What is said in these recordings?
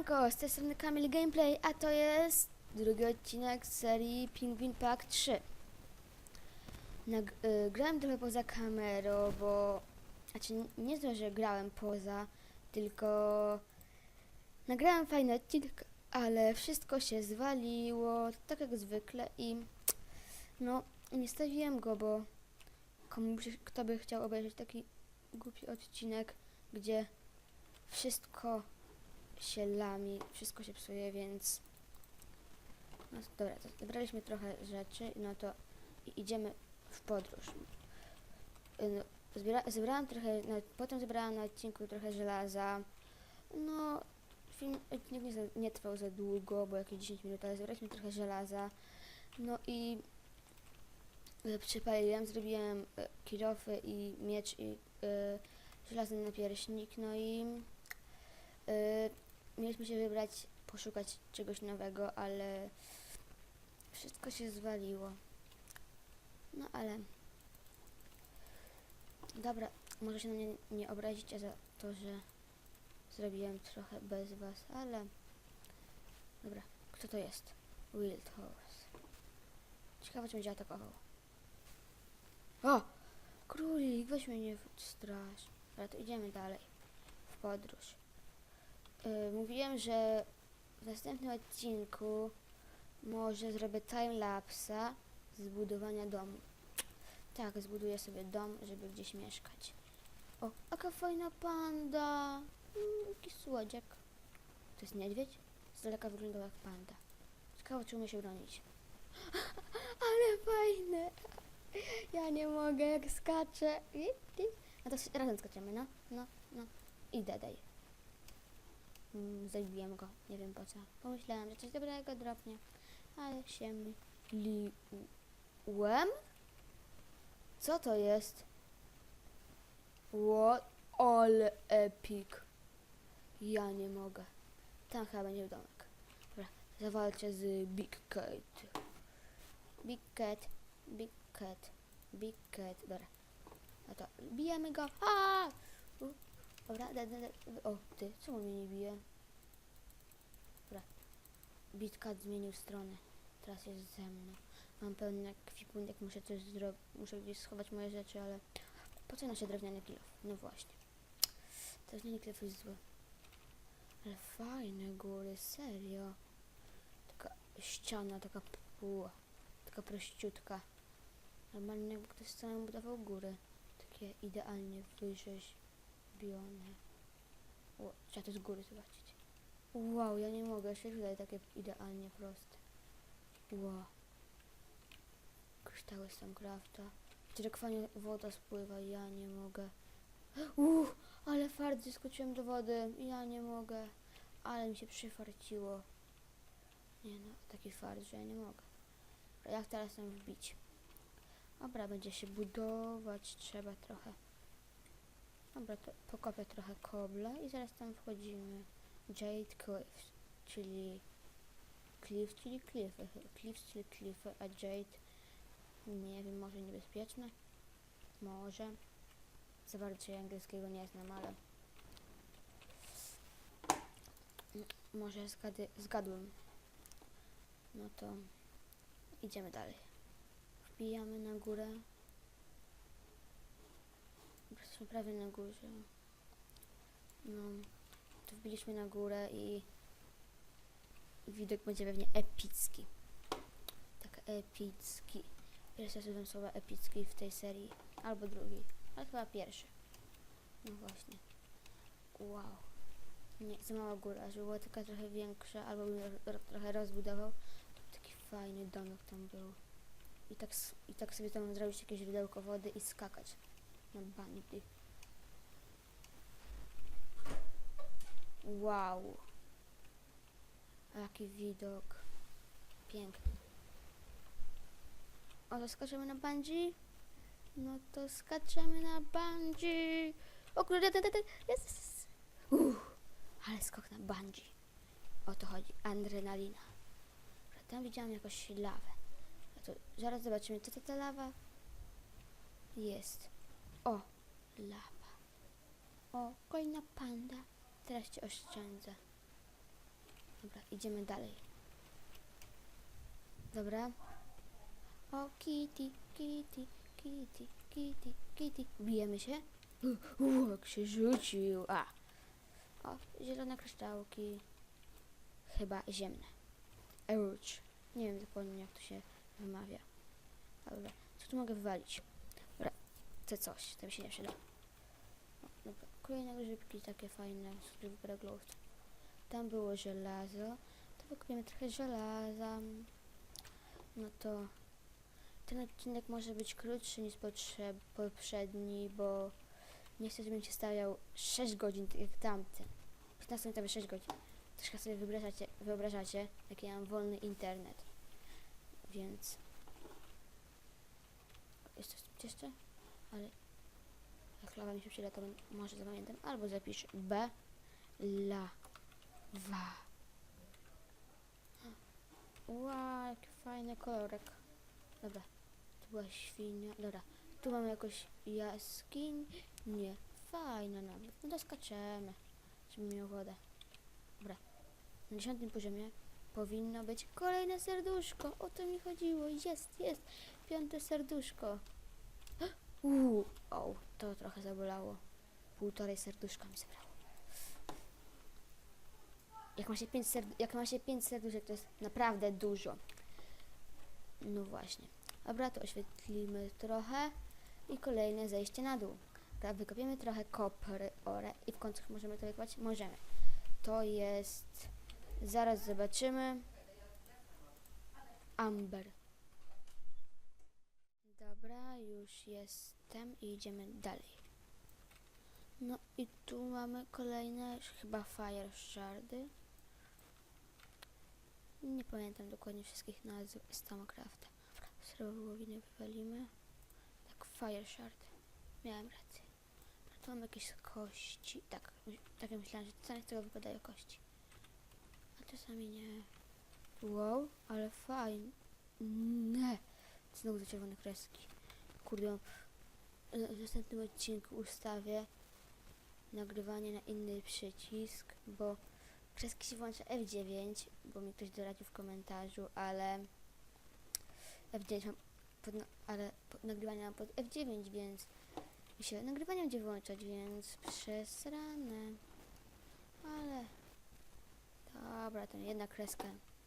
Siemanko, z tej strony Kamil Gameplay, a to jest drugi odcinek z serii Penguin Pack 3. Nag- y, grałem trochę poza kamerą, bo... Znaczy, nie to, że grałem poza, tylko... Nagrałem fajny odcinek, ale wszystko się zwaliło, tak jak zwykle i... No, nie stawiłem go, bo... Komu, kto by chciał obejrzeć taki głupi odcinek, gdzie wszystko się lami, wszystko się psuje, więc... No dobra, zebraliśmy trochę rzeczy, no to idziemy w podróż. No, zbiera, zebrałam trochę, na, potem zebrałam na odcinku trochę żelaza. No, film odcinek nie, nie trwał za długo, bo jakieś 10 minut, ale zebraliśmy trochę żelaza. No i y, przypaliłem, zrobiłem y, kirofy i miecz i y, żelazny napierśnik, no i y, mieliśmy się wybrać, poszukać czegoś nowego, ale wszystko się zwaliło. No ale dobra, może się na mnie nie obrazicie za to, że zrobiłem trochę bez was, ale dobra, kto to jest? Wild Horse. Ciekawe, czy będzie atakował. O! Królik, weź mnie nie strasz. Dobra, to idziemy dalej. W podróż. Yy, mówiłem, że w następnym odcinku może zrobię timelapsa z budowania domu. Tak, zbuduję sobie dom, żeby gdzieś mieszkać. O, jaka fajna panda! Mm, jaki słodziak. To jest niedźwiedź? Z daleka wyglądał jak panda. Ciekawe, czy umie się bronić. Ale fajne! Ja nie mogę, jak skaczę. No to razem skaczemy, no, no, no. Idę, daj. Mm, zabiłem go, nie wiem po co. Pomyślałam, że coś dobrego dropnie, ale się myliłem. Co to jest? What? All epic. Ja nie mogę. Tam chyba będzie domek. Dobra, zawalczę z Big Cat. Big Cat, Big Cat, Big Cat. Dobra. A to bijemy go. A! Dobra, da, da. O, ty, czemu mnie nie bije? Dobra. Big Cat zmienił stronę. Teraz jest ze mną. Mam pełny ekwipunek, muszę coś zrobić. Muszę gdzieś schować moje rzeczy, ale po co nasze drewniane kilof? No właśnie. Drewniany kilof jest zły. Ale fajne góry, serio. Taka ściana, taka puła. Taka prościutka. Normalnie jakby ktoś samemu budował góry. Takie idealnie wyrzeźbione. O, trzeba to z góry zobaczyć. Wow, ja nie mogę, jeszcze tutaj takie idealnie proste. Wow. Kryształy jak fajnie woda spływa, ja nie mogę. Uff, ale fart, zeskoczyłem do wody, ja nie mogę. Ale mi się przyfarciło. Nie no, taki fart, że ja nie mogę. Jak teraz tam wbić? Dobra, będzie się budować, trzeba trochę. Dobra, to pokopię trochę kobla i zaraz tam wchodzimy. Jade Cliffs, czyli Cliff, czyli klify. Cliffs, czyli klify, a Jade, nie wiem, może niebezpieczne? Może. Za bardzo angielskiego nie znam, ale może zgady, zgadłem. No to idziemy dalej. Wbijamy na górę. Jesteśmy prawie na górze. No, tu wbiliśmy na górę i widok będzie pewnie epicki. Tak epicki. Pierwszy raz używam słowa epicki w tej serii. Albo drugi. Ale chyba pierwszy. No właśnie. Wow. Nie, za mała góra, żeby była taka trochę większa, albo bym ro- ro- trochę rozbudował. To taki fajny domek tam był. I tak, I tak sobie tam zrobić jakieś źródełko wody i skakać na bandy. Wow. Jaki widok. Piękny. O, to skaczemy na bungee? No to skaczemy na bungee. O kurde, te, te, te, jest, jest. Uff, ale skok na bungee. O to chodzi, adrenalina. Tam widziałam jakąś lawę. To zaraz zobaczymy, co to ta lawa jest. O, lawa. O, kolejna panda. Teraz cię oszczędzę. Dobra, idziemy dalej. Dobra. O, kitty, kitty, kitty, kitty, kitty. Bijemy się? Uuu, jak się rzucił. A. O, zielone kryształki. Chyba ziemne. Euch. Nie wiem dokładnie jak to się wymawia. Dobra, co tu mogę wywalić? Chcę coś, to mi się nie przyda. O, dobra, kolejne grzybki takie fajne, z Glowstone. Tam było żelazo, to wykupimy trochę żelaza. No to ten odcinek może być krótszy niż poprzedni, bo nie chcę, żebym się stawiał 6 godzin tak jak tamten. 15 minut, 6 godzin. Troszkę sobie wyobrażacie, wyobrażacie, jaki ja mam wolny internet. Więc... Jest coś jeszcze? Ale... Jak lawa mi się przyda, to może zapamiętam. Albo zapiszę B... La... Wa... Wow, jaki fajny kolorek. Dobra, tu była świnia. Dobra, tu mamy jakąś jaskiń. Nie, fajna nawet. No to skaczemy, żeby miał wodę. Dobra, na dziesiątym poziomie powinno być kolejne serduszko. O to mi chodziło. Jest, jest. Piąte serduszko. Uuu, o, to trochę zabolało. Półtorej serduszka mi zabrało. Jak ma się pięć, serd- jak ma się pięć serduszek, to jest naprawdę dużo. No właśnie. Dobra, to oświetlimy trochę. I kolejne zejście na dół. Dobra, wykopiemy trochę kopry, ore i w końcu możemy to wykopać? Możemy. To jest... Zaraz zobaczymy. Amber. Dobra, już jestem i idziemy dalej. No i tu mamy kolejne chyba fire shardy. Nie pamiętam dokładnie wszystkich nazw z Tamocrafta. Srebrowiny wywalimy. Tak, fire shard. Miałem rację. No tu mam jakieś kości. Tak, tak myślałam, że czasami z tego wypadają kości. A czasami nie. Wow, ale fajne. Znowu te czerwone kreski. Kurde, w następnym odcinku ustawię nagrywanie na inny przycisk, bo kreski się włącza F9, bo mi ktoś doradził w komentarzu, ale F9 mam pod, ale pod, nagrywanie mam pod F9, więc mi się nagrywanie będzie włączać, więc przesrane. Ale dobra, to jedna kreska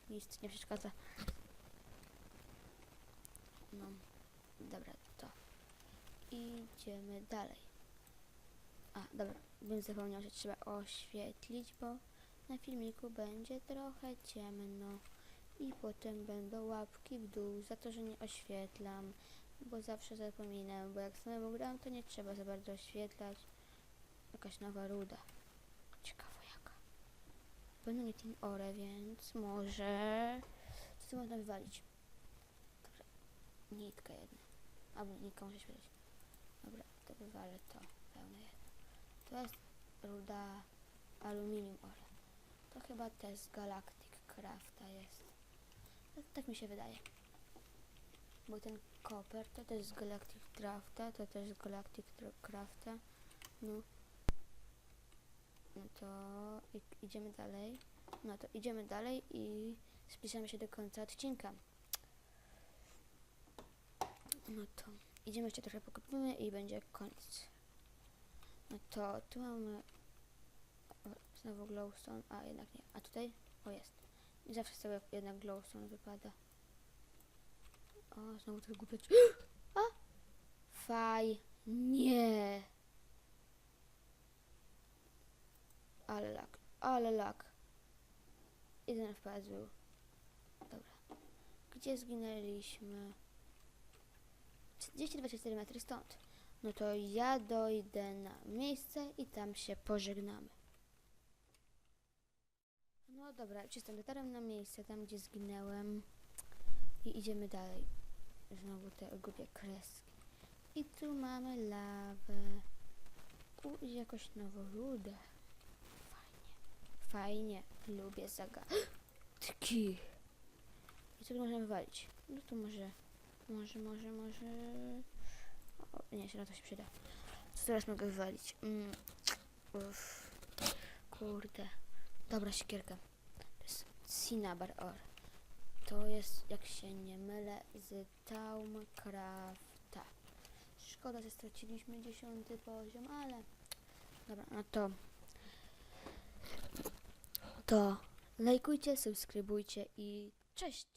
nic nie przeszkadza. No, dobra, to idziemy dalej. A, dobra, bym zapomniał, że trzeba oświetlić, bo na filmiku będzie trochę ciemno. I potem będą łapki w dół za to, że nie oświetlam, bo zawsze zapominam, bo jak samemu gram, to nie trzeba za bardzo oświetlać. Jakaś nowa ruda. Ciekawa jaka. Będą mieć tym ore, więc może... Co tu można wywalić? Nitkę jedną. Albo nitka może świecić. Dobra, to wywalę to. Pełne jedno. To jest ruda aluminium ore. To chyba też z Galactic Crafta jest. Tak, tak mi się wydaje. Bo ten koper to też z Galactic Crafta, to też z Galactic Crafta. No. No to idziemy dalej. No to idziemy dalej i zbliżamy się do końca odcinka. No to idziemy jeszcze trochę pokopimy i będzie koniec. No to tu mamy znowu glowstone, a jednak nie. A tutaj? O jest. I zawsze sobie jednak glowstone wypada. O, znowu to głupie. A! Faj. Nie. Ale lak. Ale lak. Jeden FPS był. Dobra. Gdzie zginęliśmy? 224 metry stąd. No to ja dojdę na miejsce i tam się pożegnamy. No dobra, jestem dotarłem na miejsce, tam gdzie zginęłem. I idziemy dalej. Znowu te głupie kreski. I tu mamy lawę. U, i jakąś nową rudę. Fajnie. Fajnie. Lubię zagadki. I co tu możemy wywalić? No to może... Może, może, może... O, nie, to się przyda. Co teraz mogę wywalić? Mm. Uff. kurde. Dobra, siekierka. To jest Cinnabar Ore. To jest, jak się nie mylę, z Taumcrafta. Szkoda, że straciliśmy dziesiąty poziom, ale... Dobra, no to... To lajkujcie, subskrybujcie i cześć!